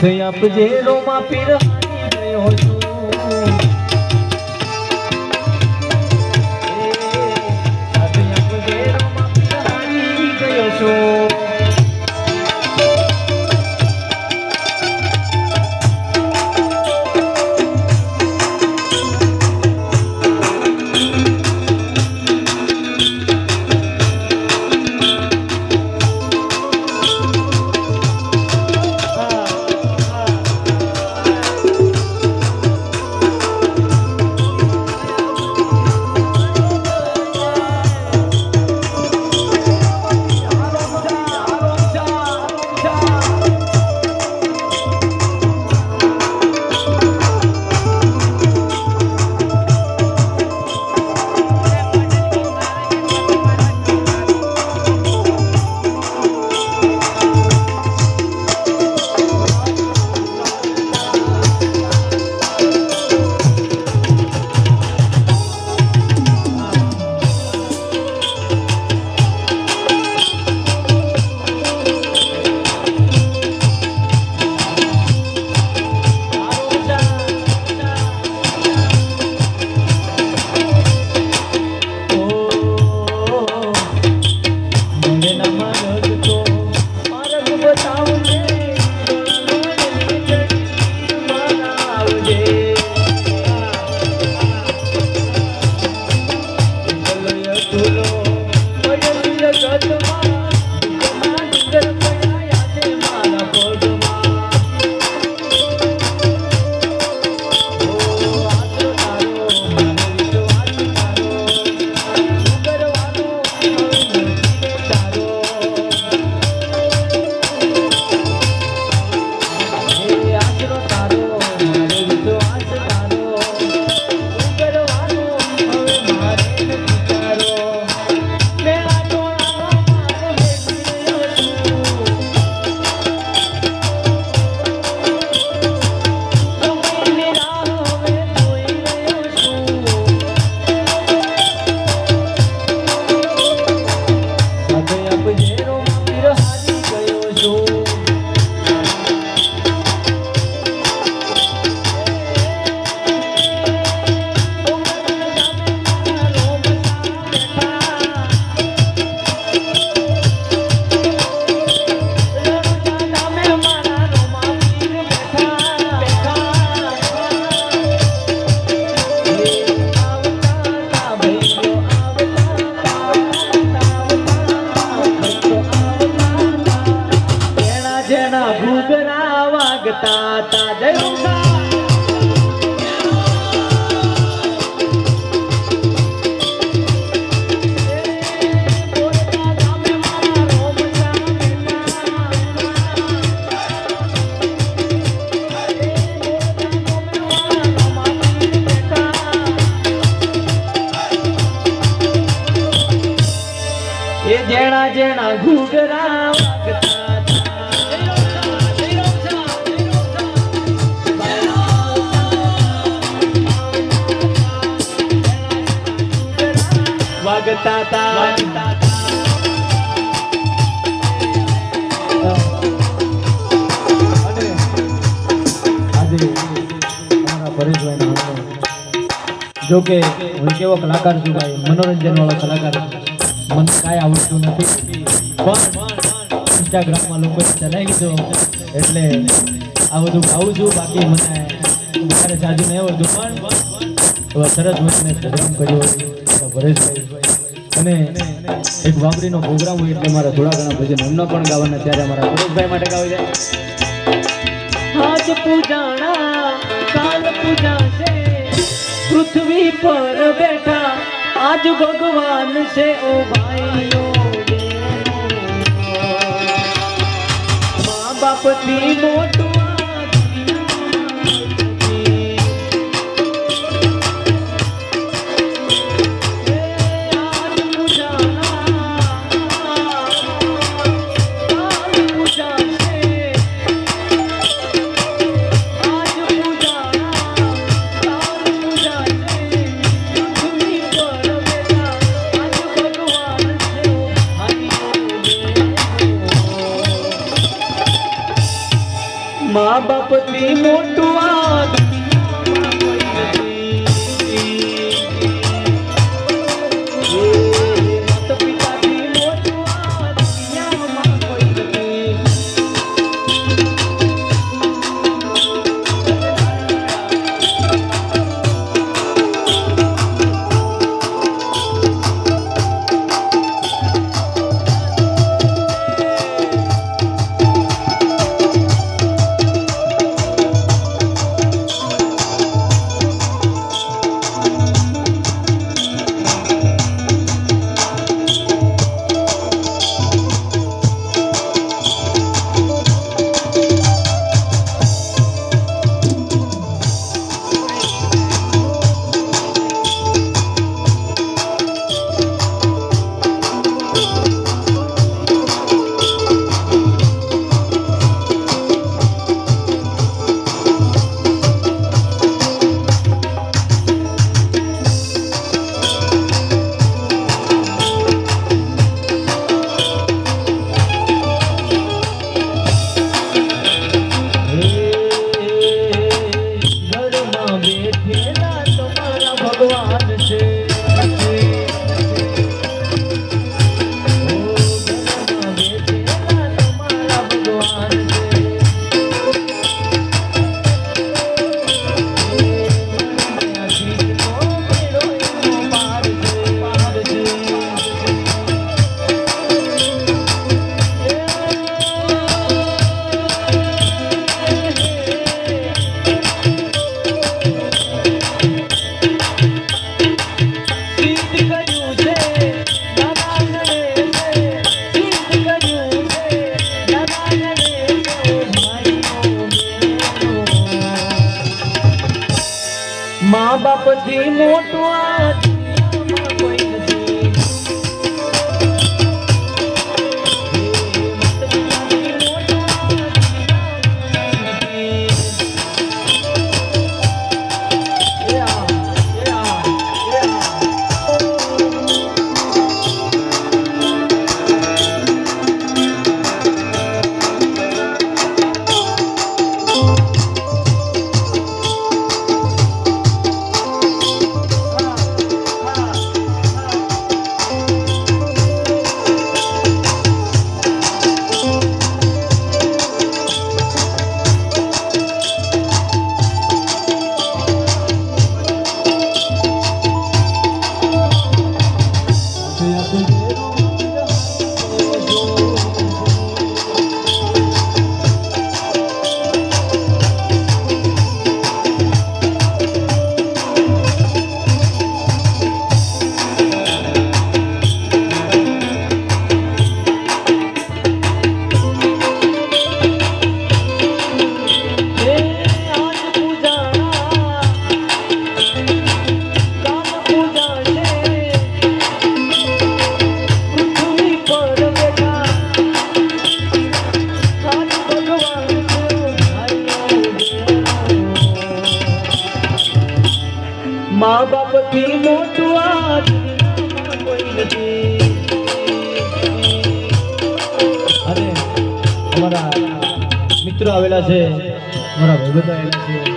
સાથ આપજે રોમા પીર ગયો છું. એ, સાથ આપજે વાગતા તા વાગતા તા જો કે હું કેવો કલાકાર છું ભાઈ મનોરંજન વાળો કલાકાર છું મને કાંઈ આવડતું નથી પણ ઇન્સ્ટાગ્રામમાં લોકો ચલાવી દીધો એટલે આ બધું ખાવું છું બાકી મને મારે સાજુ નહીં આવડતું પણ સરસ મને પ્રોગ્રામ કર્યો મારા પરેશભાઈ અને એક વાપરીનો પ્રોગ્રામ હોય એટલે મારા થોડા ઘણા ભજન એમનો પણ ગાવાના ત્યારે અમારા પરેશભાઈ માટે ગાવી જાય આજ પૂજાણા, કાલ પૂજાશે પૃથ્વી પર બેઠા, આજ ભગવાન છે ઓ ભાઈઓ. મા બાપથી મોટું મા બાપથી મોટું આ અરે અમારા મિત્રો આવેલા છે. અમારા ભગત આવેલા છે.